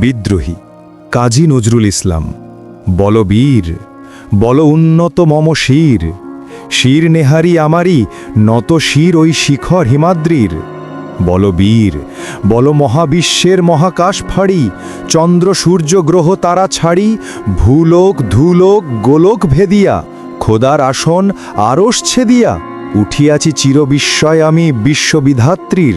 বিদ্রোহী। কাজী নজরুল ইসলাম, বলবীর, বল উন্নত মম শির শির নেহারি আমারি, নত শির ওই শিখর হিমাদ্রির। বলবীর, বল মহাবিশ্বের মহাকাশ ফাড়ি, চন্দ্র সূর্য গ্রহ তারা ছাড়ি, ভূলোক, ধুলোক, গোলোক ভেদিয়া, খোদার আসন আরস ছেদিয়া, উঠিয়াছি চিরবিস্ময় আমি বিশ্ববিধাত্রীর।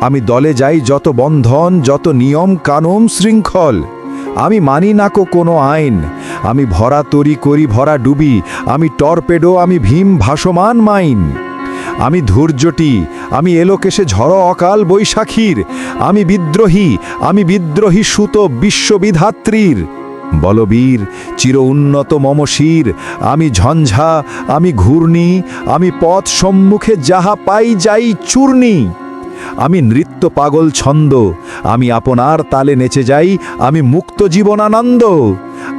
আমি দলে যাই যত বন্ধন, যত নিয়ম, কানুন, শৃঙ্খল। আমি মানি নাকো কোনো আইন। আমি ভরা তরি করি, ভরা ডুবি। আমি টর্পেডো, আমি ভীম, ভাসমান মাইন। আমি ধৈর্যটি, আমি এলোকেশে ঝড় অকাল বৈশাখীর। আমি বিদ্রোহী আমি বিদ্রোহী সুত বিশ্ববিধাত্রীর। বলবীর, চির উন্নত মমশির। আমি ঝঞ্ঝা, আমি ঘূর্ণি। আমি পথ সম্মুখে যাহা পাই যাই চূর্ণি। আমি নৃত্য পাগল ছন্দ, আমি আপনার তালে নেচে যাই, আমি মুক্ত জীবনানন্দ,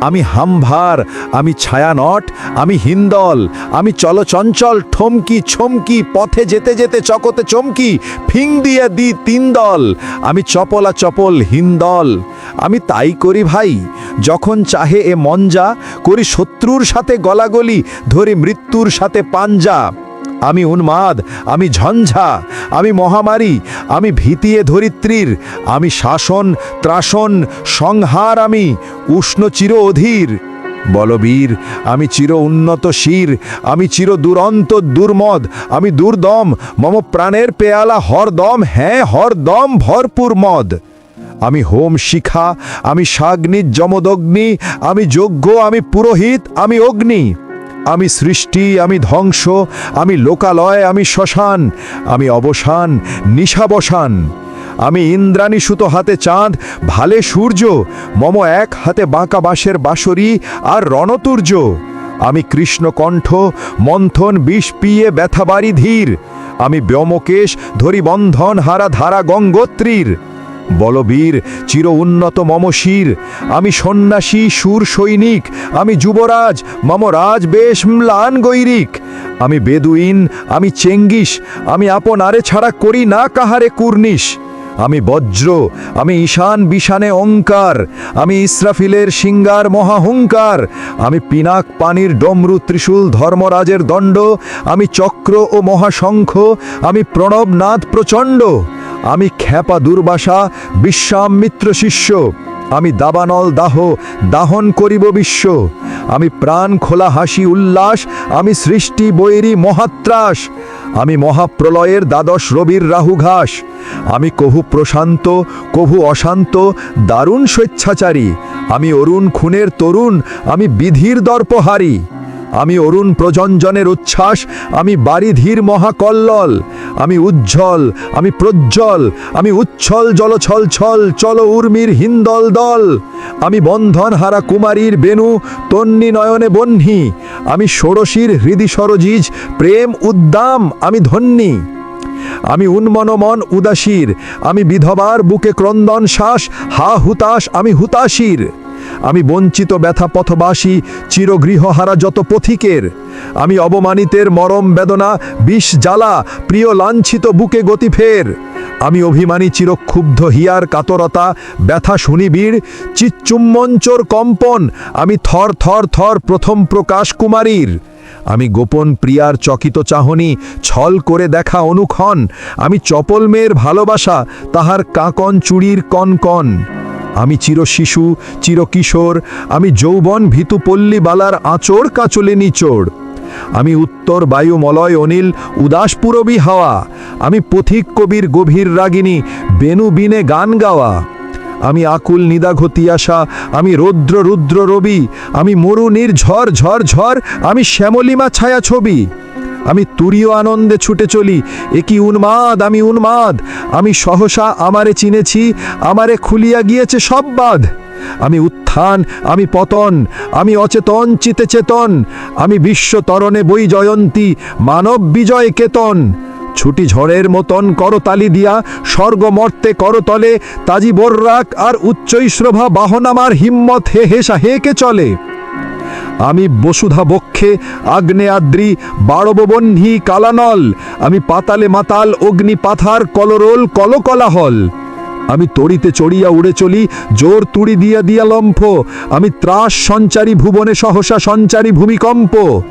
আমি হামভার, আমি ছায়ানট, আমি হিন্দল, আমি চলচঞ্চল, ঠমকি ছমকি, পথে যেতে যেতে, চকতে চমকি, ফিং দিয়ে দি তিন দল, আমি চপলা চপল হিন্দল, আমি তাই করি ভাই, যখন চাহে এ মঞ্জা, করি শত্রুর সাথে গলাগলি, ধরি মৃত্যুর সাথে পাঞ্জা, আমি উন্মাদ, আমি ঝঞ্ঝা আমি মহামারী, আমি ভীতিয়ে ধরিত্রীর, আমি শাসন, ত্রাসন, সংহার, আমি উষ্ণ চির অধীর। বলবীর আমি চির উন্নত শির, আমি চির দুরন্ত দুর্মদ, আমি দুর্দম, মম প্রাণের পেয়ালা হরদম হ্যাঁ হরদম ভরপুর মদ। আমি হোম শিখা, আমি সাগ্নি, যমদগ্নি, আমি যজ্ঞ, আমি পুরোহিত, আমি অগ্নি। আমি সৃষ্টি, আমি ধ্বংস, আমি লোকালয়, আমি শ্মশান, আমি অবসান, নিশাবসান। আমি ইন্দ্রাণী সুতো হাতে চাঁদ, ভালে সূর্য, মম এক হাতে বাঁকা বাঁশের বাঁশরি আর রণতুর্য। আমি কৃষ্ণকণ্ঠ মন্থন বিষ পিয়ে ব্যথাবাড়ি ধীর। আমি ব্যোমকেশ ধরি বন্ধন হারা ধারা গঙ্গোত্রীর। বলবীর, চির উন্নত মমশির আমি সন্ন্যাসী, সুর সৈনিক, আমি যুবরাজ, মম রাজ বেশ ম্লান গৈরিক। আমি বেদুইন, আমি চেঙ্গিস, আমি আপনারে ছাড়া করি না কাহারে কুর্নিশ। আমি বজ্র, আমি ঈশান বিশানে অঙ্কার। আমি ইসরাফিলের সিঙ্গার মহাহুঙ্কার। আমি পিনাক পানির ডমরু ত্রিশূল ধর্মরাজের দণ্ড। আমি চক্র ও মহাশঙ্খ। আমি প্রণবনাথ প্রচণ্ড। আমি খ্যাপা দুর্বাসা বিশ্বামিত্র শিষ্য। আমি দাবানল দাহ, দাহন করিব বিশ্ব। আমি প্রাণ খোলা হাসি উল্লাস, আমি সৃষ্টি বৈরী মহাত্রাস। আমি মহাপ্রলয়ের দ্বাদশ রবির রাহু ঘাস। আমি কহু প্রশান্ত কভু অশান্ত, দারুণ স্বেচ্ছাচারী। আমি অরুণ খুনের তরুণ, আমি বিধির দর্পহারী। আমি অরুণ প্রজঞ্জনের উচ্ছ্বাস, আমি বারিধীর মহাকল্লল, আমি উজ্জ্বল, আমি প্রজ্জ্বল, আমি উচ্ছল জলছল ছল চল উর্মির হিন্দল দল, আমি বন্ধন হারা কুমারীর বেনু তন্নি নয়নে বহ্নি আমি ষোড়শীর হৃদি সরজিজ, প্রেম উদ্দাম, আমি ধন্যী, আমি উন্মনমন উদাসীর, আমি বিধবার বুকে ক্রন্দন শ্বাস, হা হুতাশ, আমি হুতাশীর। আমি বঞ্চিত ব্যথা পথবাসী, চিরগৃহহারা যত পথিকের। আমি অবমানিতের মরম বেদনা, বিষ জ্বালা, প্রিয় লাঞ্ছিত বুকে গতি ফের। আমি অভিমানী চিরক্ষুব্ধ হিয়ার কাতরতা, ব্যথা শুনিবীর চিচ্চুম্মঞ্চর কম্পন, আমি থর থর থর প্রথম প্রকাশ কুমারীর। আমি গোপন প্রিয়ার চকিত চাহনি, ছল করে দেখা অনুক্ষণ। আমি চপল মেয়ের ভালোবাসা, তাহার কাকন চুড়ির কনকন। আমি চির শিশু চিরকিশোর আমি যৌবন ভীতুপল্লী বালার আঁচড় কাচলে নিচড়। আমি উত্তর বায়ু মলয় অনিল উদাসপুরবী হাওয়া। আমি পথিক কবির গভীর রাগিনী, বেনু বিনে গান গাওয়া। আমি আকুল নিদাঘ তিয়াসা আমি রৌদ্র রুদ্র রবি। আমি মরুনির ঝড় ঝড় ঝড়, আমি শ্যামলিমা ছায়া ছবি। আমি তুরীয় আনন্দে ছুটে চলি। একই উন্মাদ? আমি উন্মাদ। আমি সহসা আমারে চিনেছি, আমারে খুলিয়া গিয়েছে সব বাঁধ। আমি উত্থান, আমি পতন, আমি অচেতন, চিতে চেতন। আমি বিশ্ব তরণে বই জয়ন্তী, মানব বিজয় কেতন। ছুটি ঝড়ের মতন করতালি দিয়া, স্বর্গ মর্তে করতলে তাজি বর্রাক আর উচ্চৈশ্রভা বাহন আমার হিম্মত হে হেসা হেকে চলে? আমি বসুধা বক্ষে, আগ্নেয়াদ্রি বাড়ববহ্নি কালানল, আমি পাতালে মাতাল, অগ্নি পাথার, কলরোল, কলকলাহল। আমি তড়িতে চড়িয়া উড়ে চলি, জোর তুড়ি দিয়া দিয়া লম্ফ। আমি ত্রাস সঞ্চারী ভুবনে সহসা সঞ্চারী ভূমিকম্প।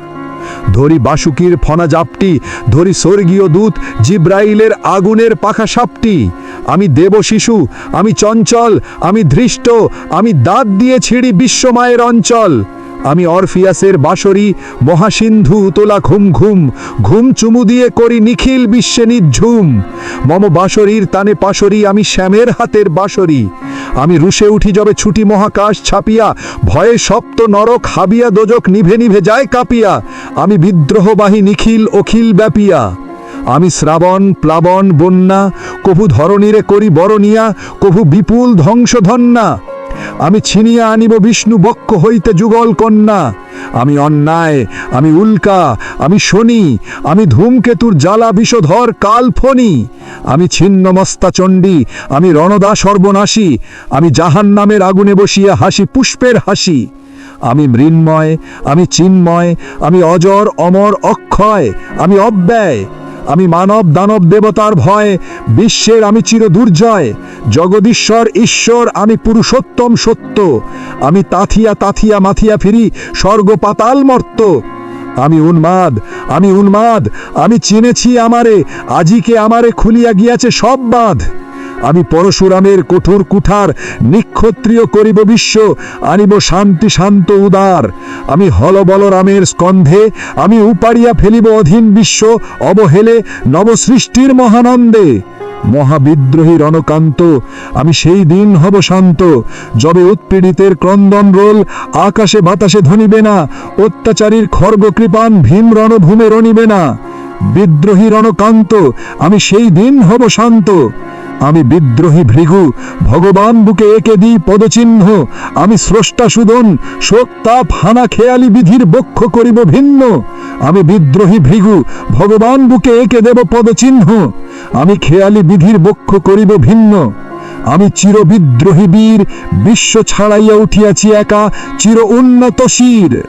ধরি বাসুকির ফনা জাপটি, ধরি স্বর্গীয় দূত জিব্রাইলের আগুনের পাখা সাপটি। আমি দেব শিশু, আমি চঞ্চল, আমি ধৃষ্ট, আমি দাঁত দিয়ে ছিঁড়ি বিশ্বমায়ের অঞ্চল। আমি অরফিয়াসের বাসরি মহাসিন্ধু উতলা ঘুম ঘুম ঘুম চুমু দিয়ে করি নিখিল বিশ্বে নিঝুম মম বাসরির তানে পাশরি, আমি শ্যামের হাতের বাসরি আমি রুশে উঠি যবে ছুটি মহাকাশ ছাপিয়া, ভয়ে সপ্ত নরক হাবিয়া দোজক নিভে নিভে যায় কাঁপিয়া। আমি বিদ্রোহবাহী নিখিল অখিল ব্যাপিয়া। আমি শ্রাবণ, প্লাবন, বন্যা, কভু ধরণীরে করি বরণিয়া, কভু বিপুল ধ্বংসধন্যা। আমি ছিনিয়া আনিব বিষ্ণু বক্ষ হইতে যুগল কন্যা। আমি অন্যায়, আমি উল্কা, আমি শনি, আমি ধূমকেতুর জ্বালা বিষধর কালফনি আমি ছিন্নমস্তা চণ্ডী আমি রণদা সর্বনাশী, আমি জাহান নামের আগুনে বসিয়া হাসি, পুষ্পের হাসি। আমি মৃন্ময়, আমি চিন্ময়, আমি অজর, অমর, অক্ষয়, আমি অব্যয়। আমি মানব দানব দেবতার ভয়, বিশ্বের আমি চির দুর্জয় জগদীশ্বর, ঈশ্বর, আমি পুরুষোত্তম সত্য। আমি তাথিয়া তাথিয়া মাথিয়া ফিরি, স্বর্গ পাতাল মর্ত। আমি উন্মাদ আমি উন্মাদ, আমি চিনেছি আমারে, আজিকে আমারে খুলিয়া গিয়াছে সব বাঁধ। আমি পরশুরামের কঠোর কুঠার নিক্ষত্রিয় করিব বিশ্ব, আনিব শান্তি শান্ত উদার। আমি হলবলরামের স্কন্ধে, আমি উপাড়িয়া ফেলিব অধীন বিশ্ব, অবহেলে নবসৃষ্টির মহানন্দে। মহাবিদ্রোহী রণকান্ত, আমি সেই দিন হব শান্ত, যবে উৎপীড়িতের ক্রন্দন রোল আকাশে বাতাসে ধনিবে না, অত্যাচারীর খর্গ কৃপান ভীম রণভূমে রণিবে না। বিদ্রোহী রণকান্ত, আমি সেই দিন হব শান্ত। আমি বিদ্রোহী ভৃগু, ভগবান বুকে একে দিই পদচিহ্ন। আমি স্রষ্টা সুদন, শোকতাপ হানা খেয়ালি বিধির বক্ষ করিব ভিন্ন। আমি বিদ্রোহী ভৃগু, ভগবান বুকে একে দেব পদচিহ্ন। আমি খেয়ালি বিধির বক্ষ করিব ভিন্ন। আমি চির বিদ্রোহী বীর, বিশ্ব ছাড়াইয়া উঠিয়াছি একা, চির উন্নত শির।